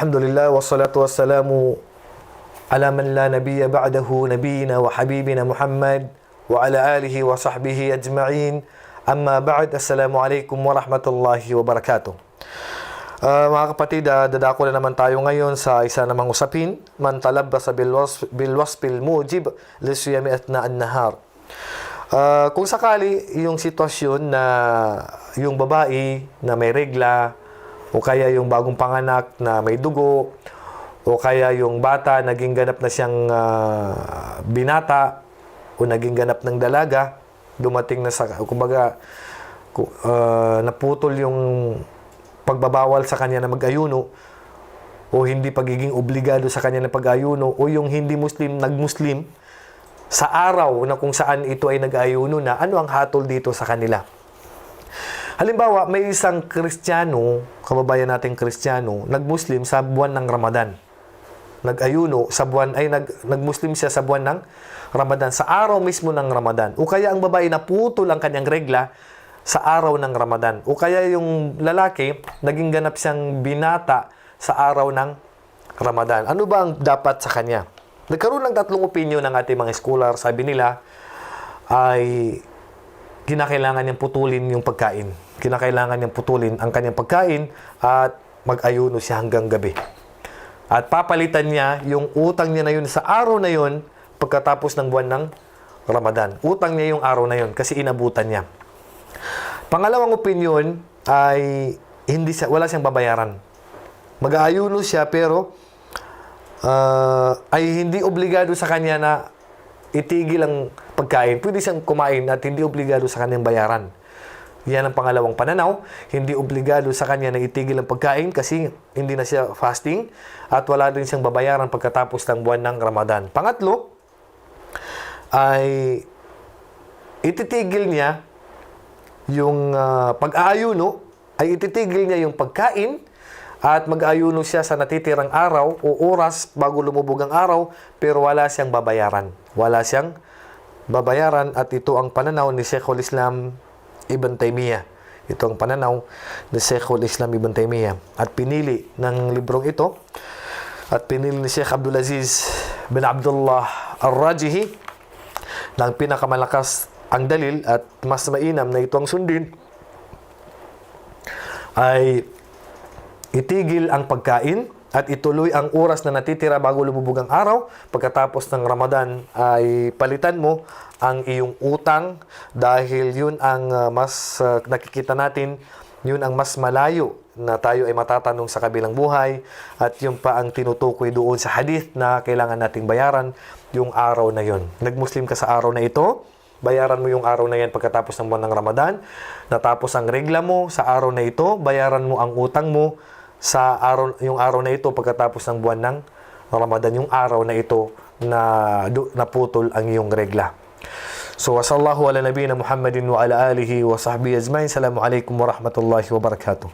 Alhamdulillah wassalatu wassalamu ala man la nabiyya ba'dahu nabiyina wa habibina Muhammad wa ala alihi wa sahbihi ajma'in. Amma ba'd. Assalamu alaikum wa rahmatullahi wa barakatuh. Uh, mga kapatid, uh, dadako na naman tayo ngayon sa isa namang usapin, man talabba sa bilwas, bilwaspil mujib lisuyami at na annahar. Uh, kung sakali yung sitwasyon na yung babae na may regla, o kaya yung bagong panganak na may dugo o kaya yung bata naging ganap na siyang ah, binata o naging ganap ng dalaga dumating na sa kumbaga ku- ah, naputol yung pagbabawal sa kanya na mag-ayuno o hindi pagiging obligado sa kanya na pag-ayuno o yung hindi Muslim nag-Muslim sa araw na kung saan ito ay nag-ayuno na, ano ang hatol dito sa kanila? Halimbawa, may isang Kristiyano, kababayan nating Kristiyano, nag-Muslim sa buwan ng Ramadan. Nag-ayuno sa buwan, ay nag, nag-Muslim siya sa buwan ng Ramadan, sa araw mismo ng Ramadan. O kaya ang babae na putol ang kanyang regla sa araw ng Ramadan. O kaya yung lalaki, naging ganap siyang binata sa araw ng Ramadan. Ano ba ang dapat sa kanya? Nagkaroon ng tatlong opinion ng ating mga scholar. Sabi nila ay kinakailangan niyang putulin yung pagkain. Kinakailangan niyang putulin ang kanyang pagkain at mag-ayuno siya hanggang gabi. At papalitan niya yung utang niya na yun sa araw na yun pagkatapos ng buwan ng Ramadan. Utang niya yung araw na yun kasi inabutan niya. Pangalawang opinion ay hindi siya, wala siyang babayaran. Mag-aayuno siya pero ah, ay hindi obligado sa kanya na itigil ang pagkain. Pwede siyang kumain at hindi obligado sa kanyang bayaran. Yan ang pangalawang pananaw. Hindi obligado sa kanya na itigil ang pagkain kasi hindi na siya fasting at wala din siyang babayaran pagkatapos ng buwan ng Ramadan. Pangatlo, ay ititigil niya yung ah, pag-aayuno, ay ititigil niya yung pagkain at mag-ayuno siya sa natitirang araw o oras bago lumubog ang araw pero wala siyang babayaran. Wala siyang babayaran at ito ang pananaw ni Sheikhul Islam Ibn Taymiyyah. Ito ang pananaw ni Sheikhul Islam Ibn Taymiyyah. At pinili ng librong ito at pinili ni Sheikh Abdul Aziz bin Abdullah Ar-Rajihi ang pinakamalakas ang dalil at mas mainam na ito ang sundin ay itigil ang pagkain at ituloy ang oras na natitira bago lumubog ang araw. Pagkatapos ng Ramadan ay palitan mo ang iyong utang dahil yun ang uh, mas uh, nakikita natin, yun ang mas malayo na tayo ay matatanong sa kabilang buhay at yun pa ang tinutukoy doon sa hadith na kailangan nating bayaran yung araw na yun. Nagmuslim ka sa araw na ito, bayaran mo yung araw na yan pagkatapos ng buwan ng Ramadan. Natapos ang regla mo sa araw na ito, bayaran mo ang utang mo sa araw yung araw na ito pagkatapos ng buwan ng Ramadan, yung araw na ito na naputol ang iyong regla. So, wa sallallahu ala nabiyina Muhammadin wa ala alihi wa sahbihi ajma'in. Assalamu alaikum wa rahmatullahi wa barakatuh.